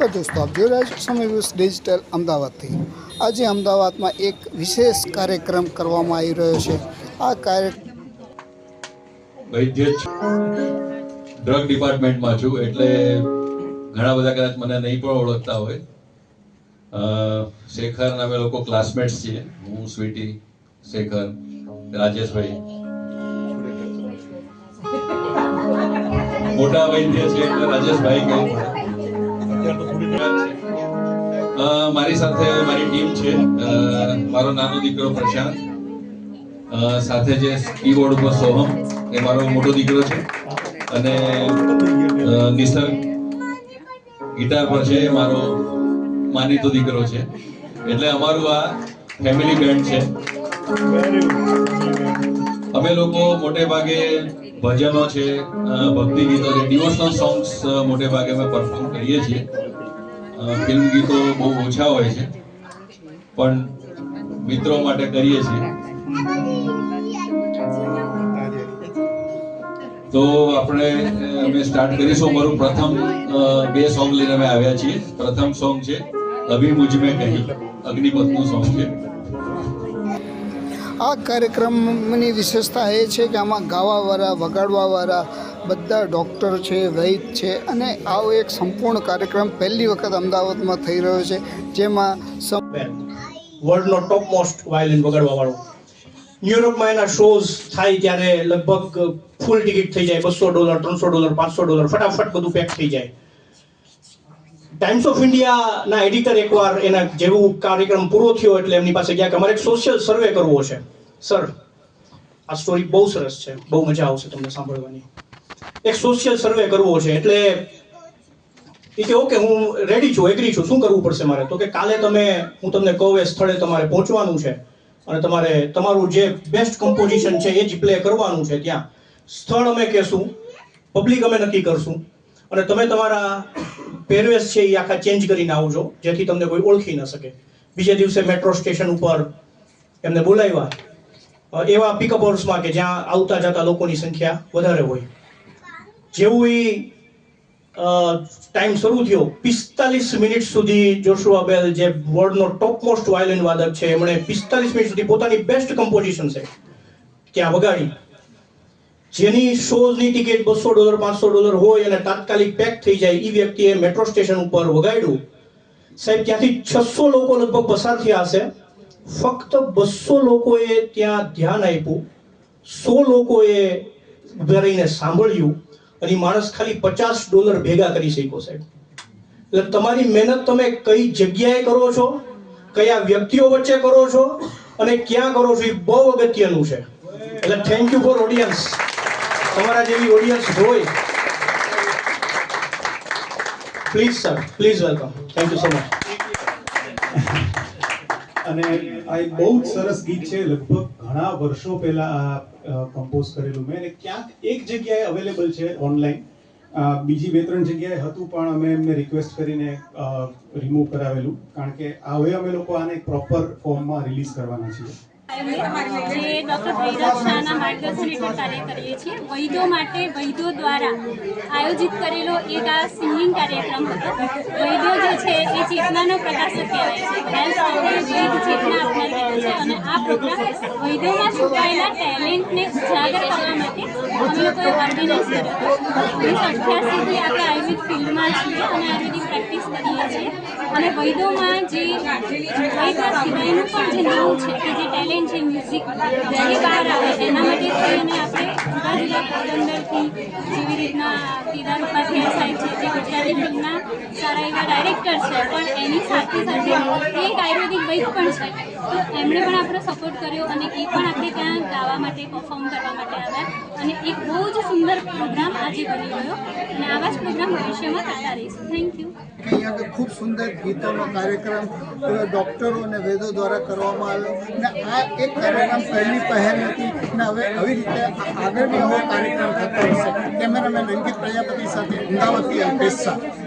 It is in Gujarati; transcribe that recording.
રહ્યો છો સમય વ્યૂઝ ડિજિટલ અમદાવાદથી. આજે અમદાવાદમાં એક વિશેષ કાર્યક્રમ કરવામાં આવી રહ્યો છે. આ કાર્ય ડ્રગ ડિપાર્ટમેન્ટમાં છું, એટલે ઘણા બધા કદાચ મને નહીં પણ ઓળખતા હોય. શેખર અમે લોકો ક્લાસમેટ્સ છીએ. હું, સ્વીટી, શેખર, રાજેશભાઈ. મોટા વૈદ્ય છે એટલે રાજેશભાઈ કહે. મારી સાથે મારી ટીમ છે. મારો નાનો દીકરો પ્રશાંત. સાથે જે કીબોર્ડ ઉપર સોહમ, એ મારો મોટો દીકરો છે. અને નિસર્ગ ગિટાર પર છે મારો માનીતો દીકરો છે. એટલે અમારું આ ફેમિલી બેન્ડ છે. અમે લોકો મોટે ભાગે ભજનો છે ભક્તિ ગીતો છે ડિવોશનલ સોંગ્સ મોટે ભાગે અમે પરફોર્મ કરીએ છીએ. ફિલ્મ ગીતો બહુ ઓછા હોય છે. પણ મિત્રો માટે કરીએ છીએ. તો આપણે અમે સ્ટાર્ટ કરીશું. અમારું પ્રથમ બે સોંગ લઈને અમે આવ્યા છીએ. પ્રથમ સોંગ છે, અભી મુજમે કહી અગ્નિપથનું સોંગ છે. આ કાર્યક્રમની વિશેષતા એ છે કે આમાં ગાવાવાળા, વગાડવાવાળા બધા ડૉક્ટર છે વૈદ છે અને આવો એક સંપૂર્ણ કાર્યક્રમ પહેલી વખત અમદાવાદમાં થઈ રહ્યો છે, જેમાં વર્લ્ડનો ટોપ મોસ્ટ વાયોલિન વગાડવા વાળો યુરોપમાં એના શોઝ થાય ત્યારે લગભગ ફૂલ ટિકિટ થઈ જાય. બસો ડોલર, ત્રણસો ડોલર, પાંચસો ડોલર, ફટાફટ બધું પેક થઈ જાય. ટાઈમ્સ ઓફ ઇન્ડિયાના એડિટર એકવાર એના જેવું કાર્યક્રમ પૂરો થયો એટલે એમની પાસે ગયા કે અમારે એક સોશિયલ સર્વે કરવો છે. સર આ સ્ટોરી બહુ સરસ છે. બહુ મજા આવશે તમને સાંભળવાની. એક સોશિયલ સર્વે કરવો છે એટલે એ કે ઓકે હું રેડી છું એગ્રી છું. શું કરવું પડશે મારે? તો કે, કાલે તમે, હું તમને કહું, એ સ્થળે તમારે પહોંચવાનું છે. અને તમારે, તમારું જે બેસ્ટ કમ્પોઝિશન છે, એ જ પ્લે કરવાનું છે ત્યાં. સ્થળ અમે કહેશું પબ્લિક અમે નક્કી કરશું. અને તમે તમારા પહેરવેશ છે, એ આખા ચેન્જ કરીને આવજો, જેથી તમને કોઈ ઓળખી ન શકે. બીજે દિવસે મેટ્રો સ્ટેશન ઉપર એમને બોલાવ્યા. એવા પિકઅપ હોર્સમાં કે જ્યાં આવતા જતા લોકોની સંખ્યા વધારે હોય. જેવું એ ટાઈમ શરૂ થયો, પિસ્તાલીસ મિનિટ સુધી જોશુઆ બેલ જે વર્લ્ડનો ટોપ મોસ્ટ વાયોલિન વાદક છે, એમણે પિસ્તાલીસ મિનિટ સુધી પોતાની બેસ્ટ કમ્પોઝિશન છે, ત્યાં વગાડી. જેની શોઝની ટિકિટ બસો ડોલર, પાંચસો ડોલર હોય અને તાત્કાલિક પેક થઈ જાય એ વ્યક્તિએ મેટ્રો સ્ટેશન ઉપર વગાડ્યું. સાહેબ, ત્યાંથી છસો લોકો લગભગ પસાર થયા હશે. ફક્ત બસો લોકોએ ત્યાં ધ્યાન આપ્યું. સો લોકોએ ઊભા રહીને સાંભળ્યું. અને માણસ ખાલી પચાસ ડોલર ભેગા કરી શક્યો સાહેબ. એટલે તમારી મહેનત તમે કઈ જગ્યાએ કરો છો, કયા વ્યક્તિઓ વચ્ચે કરો છો અને ક્યાં કરો છો એ બહુ અગત્યનું છે. એટલે થેન્ક યુ ફોર ઓડિયન્સ તમારા જેવી ઓડિયન્સ હોય. Please sir please welcome thank you so much અને આ એક બહુ જ સરસ ગીત છે. લગભગ ઘણા વર્ષો પહેલા કમ્પોઝ કરેલું મેં. અને ક્યાંક એક જગ્યાએ અવેલેબલ છે ઓનલાઈન બીજી બે ત્રણ જગ્યાએ હતું, પણ અમે એમને રિક્વેસ્ટ કરીને રિમૂવ કરાવેલું. કારણ કે હવે અમે લોકો આને પ્રોપર ફોર્મમાં રિલીઝ કરવાના છીએ. કાર્યક્રમ હતો. વૈદો જે છે, એ ચેતનાનો પ્રકાશક કહેવાય છે. ચેતના ટેલેન્ટને ઉજાગર કરવા માટે અમે લોકોએ ઓર્ગેનાઇઝ આપણે આયુર્વેદ ફિલ્ડમાં છીએ પ્રેક્ટિસ કરીએ છીએ અને વૈદોમાં જે વૈદ સિવાયનું પણ જે નવું છે જે ટેલેન્ટ છે મ્યુઝિક એના માટે થઈને આપણે જુદા જેવી રીતના કેદાર ઉપાધ્યાય છે જે ગુજરાતી સારા એવા ડાયરેક્ટર છે, પણ એની એક પણ છે. તો એમણે પણ આપણો સપોર્ટ કર્યો અને એ પણ આપણે ત્યાં ગાવા માટે પરફોર્મ કરવા માટે આવ્યા. અને એક બહુ જ સુંદર પ્રોગ્રામ આજે બની ગયો. અને આવા જ પ્રોગ્રામ ભવિષ્યમાં થતા રહીશું. થેન્ક યુ અહીંયા ખૂબ સુંદર ગીતોનો કાર્યક્રમ ડૉક્ટરો અને વેદો દ્વારા કરવામાં આવ્યો. અને આ એક કાર્યક્રમ પહેલી પહેલ હતી. અને હવે આવી રીતે આગળ બી આવો કાર્યક્રમ થતો રહેશે. કેમેરામેન અંકિત પ્રજાપતિ સાથે અમદાવાદથી અલ્પેશ શાહ